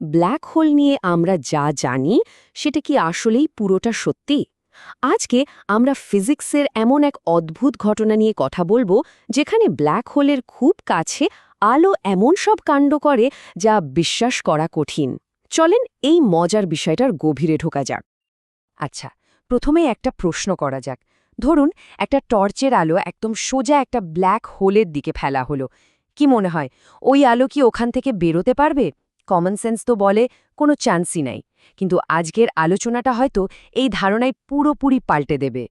Black hole নিয়ে আমরা যা জানি, সেটা কি আসলেই পুরোটা সত্যি? আজকে আমরা ফিজিক্সের এমন এক অদ্ভুত ঘটনা নিয়ে কথা বলব, যেখানে ব্ল্যাক হোলের খুব কাছে আলো এমন সব কাণ্ড করে যা বিশ্বাস করা কঠিন। চলেন এই মজার বিষয়টার গভীরে ঢোকা যাক। আচ্ছা প্রথমে একটা প্রশ্ন করা যাক। ধরুন, একটা টর্চের আলো একদম সোজা একটা ব্ল্যাক হোলের দিকে ফেলা হলো। কি মনে হয়, ওই আলো কি ওখান থেকে বেরোতে পারবে? কমন সেন্স তো বলে, কোনো চান্সই নাই। কিন্তু আজকের আলোচনাটা হয়তো এই ধারণায় পুরোপুরি পাল্টে দেবে।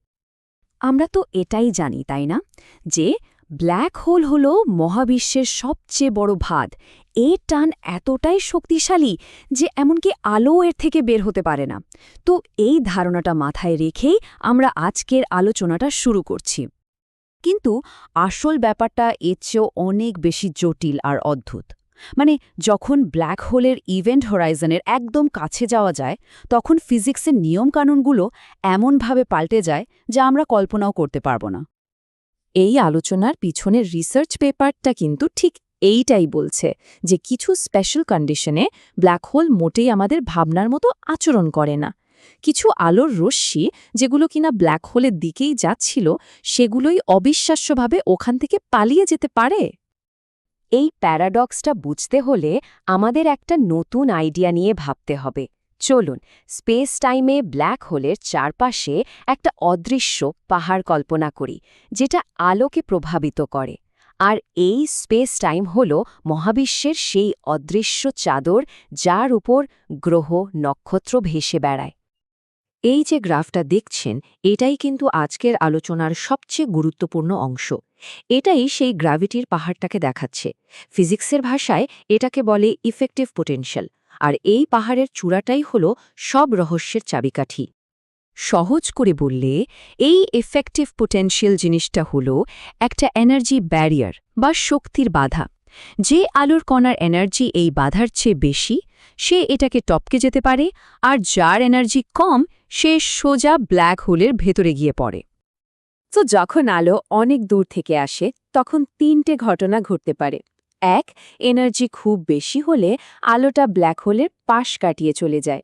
আমরা তো এটাই জানি, তাই না? যে ব্ল্যাক হোল হল মহাবিশ্বের সবচেয়ে বড় ভাদ। এর টান এতটাই শক্তিশালী যে এমনকি আলো এর থেকে বের হতে পারে না। তো এই ধারণাটা মাথায় রেখেই আমরা আজকের আলোচনাটা শুরু করছি। কিন্তু আসল ব্যাপারটা এর চেয়েও অনেক বেশি জটিল আর অদ্ভুত। মানে যখন ব্ল্যাক হোলের ইভেন্ট হরাইজনের একদম কাছে যাওয়া যায়, তখন ফিজিক্সের নিয়মকানুনগুলো এমনভাবে পাল্টে যায় যা আমরা কল্পনাও করতে পারব না। এই আলোচনার পিছনের রিসার্চ পেপারটা কিন্তু ঠিক এইটাই বলছে যে কিছু স্পেশাল কন্ডিশনে ব্ল্যাক হোল মোটেই আমাদের ভাবনার মতো আচরণ করে না। কিছু আলোর রশ্মি যেগুলো কিনা ব্ল্যাক হোলের দিকেই যাচ্ছিল, সেগুলোই অবিশ্বাস্যভাবে ওখান থেকে পালিয়ে যেতে পারে? এই প্যারাডক্সটা বুঝতে হলে আমাদের একটা নতুন আইডিয়া নিয়ে ভাবতে হবে। চলুন স্পেস টাইমে ব্ল্যাক হোলের চারপাশে একটা অদৃশ্য পাহাড় কল্পনা করি, যেটা আলোকে প্রভাবিত করে। আর এই স্পেস টাইম হল মহাবিশ্বের সেই অদৃশ্য চাদর যার উপর গ্রহ নক্ষত্র ভেসে বেড়ায়। এই যে গ্রাফটা দেখছেন, এটাই কিন্তু আজকের আলোচনার সবচেয়ে গুরুত্বপূর্ণ অংশ। এটাই সেই গ্র্যাভিটির পাহাড়টাকে দেখাচ্ছে। ফিজিক্সের ভাষায় এটাকে বলে ইফেক্টিভ পোটেনশিয়াল আর এই পাহাড়ের চূড়াটাই হল সব রহস্যের চাবিকাঠি। সহজ করে বললে, এই এফেক্টিভ পোটেনশিয়াল জিনিসটা হল একটা এনার্জি ব্যারিয়ার বা শক্তির বাধা। যে আলোর কণার এনার্জি এই বাধার চেয়ে বেশি সে এটাকে টপকে যেতে পারে, আর যার এনার্জি কম, সে সোজা ব্ল্যাক হোলের ভেতরে গিয়ে পড়ে। তো যখন আলো অনেক দূর থেকে আসে, তখন তিনটে ঘটনা ঘটতে পারে। এক, এনার্জি খুব বেশি হলে আলোটা ব্ল্যাক হোলের পাশ কাটিয়ে চলে যায়।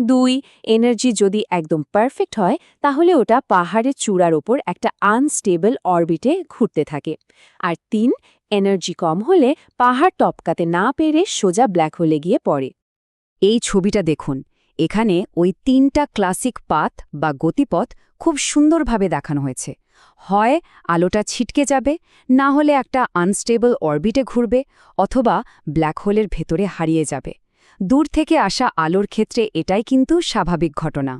দুই, এনার্জি যদি একদম পারফেক্ট হয়, তাহলে ওটা পাহাড়ের চূড়ার ওপর একটা আনস্টেবল অরবিটে ঘুরতে থাকে। আর তিন, এনার্জি কম হলে পাহাড় টপকাতে না পেরে সোজা ব্ল্যাক হোলে গিয়ে পড়ে। এই ছবিটা দেখুন। এখানে ওই তিনটা ক্লাসিক পাত বা গতিপথ খুব সুন্দরভাবে দেখানো হয়েছে। হয় আলোটা ছিটকে যাবে, না হলে একটা আনস্টেবল অরবিটে ঘুরবে, অথবা ব্ল্যাক হোলের ভেতরে হারিয়ে যাবে। দূর থেকে আসা আলোর ক্ষেত্রে এটাই কিন্তু স্বাভাবিক ঘটনা।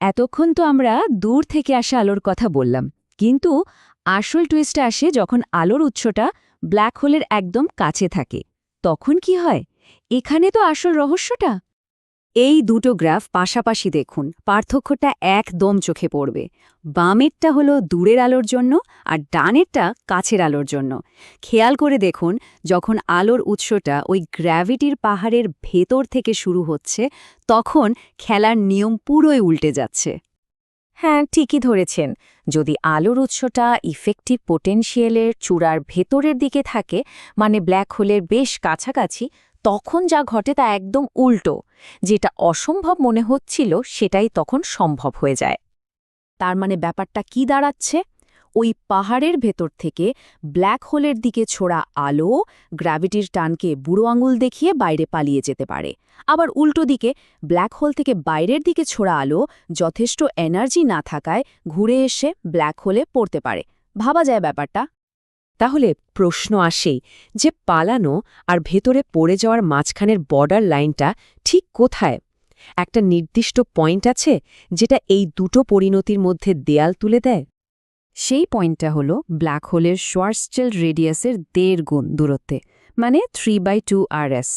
এতক্ষণ তো আমরা দূর থেকে আসা আলোর কথা বললাম, কিন্তু আসল টুইস্টে আসে যখন আলোর উৎসটা ব্ল্যাক হোলের একদম কাছে থাকে। তখন কি হয়? এখানে তো আসল রহস্যটা। এই দুটো গ্রাফ পাশাপাশি দেখুন, পার্থক্যটা একদম চোখে পড়বে। বামেরটা হলো দূরের আলোর জন্য আর ডানেরটা কাছের আলোর জন্য। খেয়াল করে দেখুন, যখন আলোর উৎসটা ওই গ্র্যাভিটির পাহাড়ের ভেতর থেকে শুরু হচ্ছে, তখন খেলার নিয়ম পুরোই উল্টে যাচ্ছে। হ্যাঁ ঠিকই ধরেছেন। যদি আলোর উৎসটা ইফেক্টিভ পোটেনশিয়ালের চূড়ার ভেতরের দিকে থাকে মানে ব্ল্যাক হোলের বেশ কাছাকাছি তখন যা ঘটে তা একদম উল্টো। যেটা অসম্ভব মনে হচ্ছিল সেটাই তখন সম্ভব হয়ে যায়। তার মানে ব্যাপারটা কি দাঁড়াচ্ছে? ওই পাহাড়ের ভেতর থেকে ব্ল্যাক হোলের দিকে ছোড়া আলো গ্র্যাভিটির টানকে বুড়ো আঙুল দেখিয়ে বাইরে পালিয়ে যেতে পারে। আবার উল্টো দিকে ব্ল্যাক হোল থেকে বাইরের দিকে ছোড়া আলো যথেষ্ট এনার্জি না থাকায় ঘুরে এসে ব্ল্যাক হোলে পড়তে পারে। ভাবা যায় ব্যাপারটা। তাহলে প্রশ্ন আসে যে পালানো আর ভেতরে পড়ে যাওয়ার মাঝখানের বর্ডার লাইনটা ঠিক কোথায়? একটা নির্দিষ্ট পয়েন্ট আছে যেটা এই দুটো পরিণতির মধ্যে দেয়াল তুলে দেয়? সেই পয়েন্টটা হল ব্ল্যাক হোলের শোয়ার্সচেল রেডিয়াসের দেড় গুণ দূরত্বে মানে three by two R S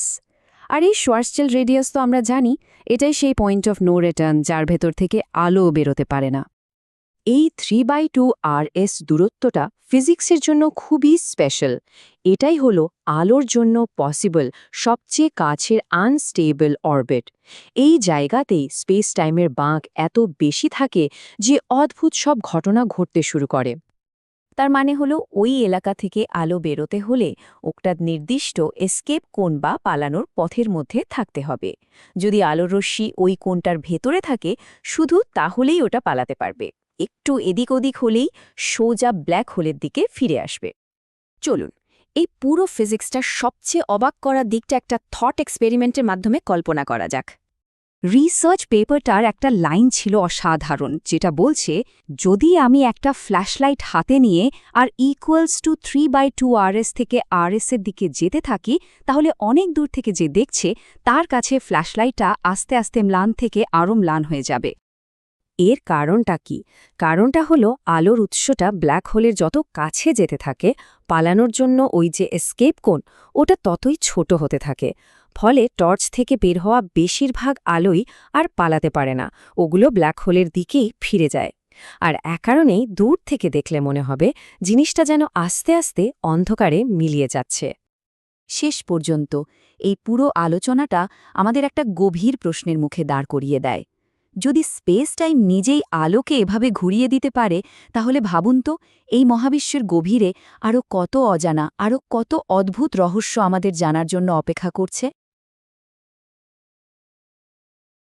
R এই শোয়ার্সচেল রেডিয়াস তো আমরা জানি, এটাই সেই পয়েন্ট অফ নো রিটার্ন যার ভেতর থেকে আলো বেরোতে পারে না। এই three by two R S দূরত্বটা ফিজিক্সের জন্য খুবই স্পেশাল। এটাই হল আলোর জন্য পসিবল, সবচেয়ে কাছের আনস্টেবল অরবিট। এই জায়গাতেই স্পেস টাইমের বাঁক এত বেশি থাকে যে অদ্ভুত সব ঘটনা ঘটতে শুরু করে। তার মানে হলো ওই এলাকা থেকে আলো বেরোতে হলে ওটা নির্দিষ্ট এসকেপ কোণ বা পালানোর পথের মধ্যে থাকতে হবে। যদি আলোর রশ্মি ওই কোণটার ভেতরে থাকে, শুধু তাহলেই ওটা পালাতে পারবে। একটু এদিক ওদিক হলেই সোজা ব্ল্যাক হোলের দিকে ফিরে আসবে। চলুন, এই পুরো ফিজিক্সটা সবচেয়ে অবাক করা দিকটা একটা থট এক্সপেরিমেন্টের মাধ্যমে কল্পনা করা যাক। রিসার্চ পেপারটার একটা লাইন ছিল অসাধারণ, যেটা বলছে, যদি আমি একটা ফ্ল্যাশলাইট হাতে নিয়ে R equals to three by two RS থেকে আরএস এর দিকে যেতে থাকি, তাহলে অনেক দূর থেকে যে দেখছে, তার কাছে ফ্ল্যাশলাইটটা আস্তে আস্তে ম্লান থেকে আরও ম্লান হয়ে যাবে। এর কারণটা কি? কারণটা হলো আলোর উৎসটা ব্ল্যাক হোলের যত কাছে যেতে থাকে, পালানোর জন্য ওই যে এসকেপ কোণ, ওটা ততই ছোট হতে থাকে। ফলে টর্চ থেকে বের হওয়া বেশিরভাগ আলোই আর পালাতে পারে না, ওগুলো ব্ল্যাক হোলের দিকেই ফিরে যায়। আর এক কারণেই দূর থেকে দেখলে মনে হবে জিনিসটা যেন আস্তে আস্তে অন্ধকারে মিলিয়ে যাচ্ছে। শেষ পর্যন্ত এই পুরো আলোচনাটা আমাদের একটা গভীর প্রশ্নের মুখে দাঁড় করিয়ে দেয়। যদি স্পেস টাইম নিজেই আলোকে এভাবে ঘুরিয়ে দিতে পারে, তাহলে ভাবুন তো, এই মহাবিশ্বের গভীরে আরও কত অজানা আরও কত অদ্ভুত রহস্য আমাদের জানার জন্য অপেক্ষা করছে।